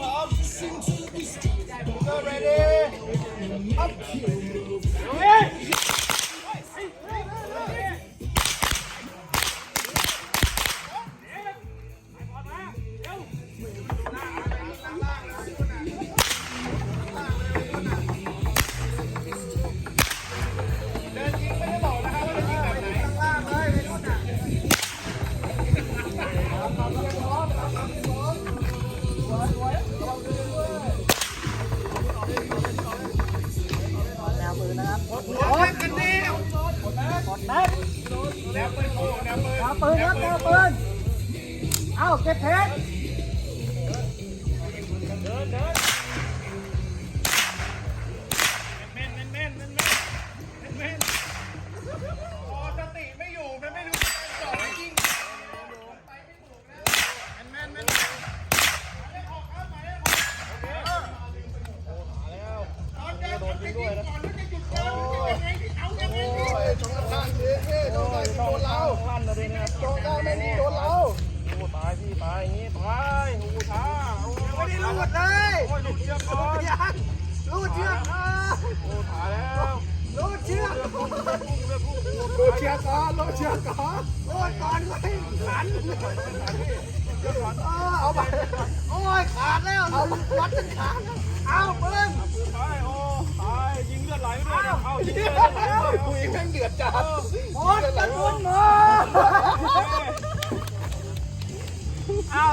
พร้อมเริ่มเล ปืนแนวปืนครับแนวปืน เอ้าเก็บเพชรแม่นแม่ ลุดเชือกก่อนยังรูดเชือกอะโอ้ตายแล้วรูดเชือกพุ่งเลยพุ่งเลยพุ่งรูดเชือกก่อนรูดเชือกก่อนโอ้ยก่อนไม่ขันเอาไปโอ้ยขาดแล้วเอาวัดจนขาดเอาเบิ้งตายโอ้ตายยิงเลือดไหลไปด้วยเอายิงเลืออดไหลไปด้วยคุยแม่งเดือดจัดโอ้โอ้ยกระสุนมดย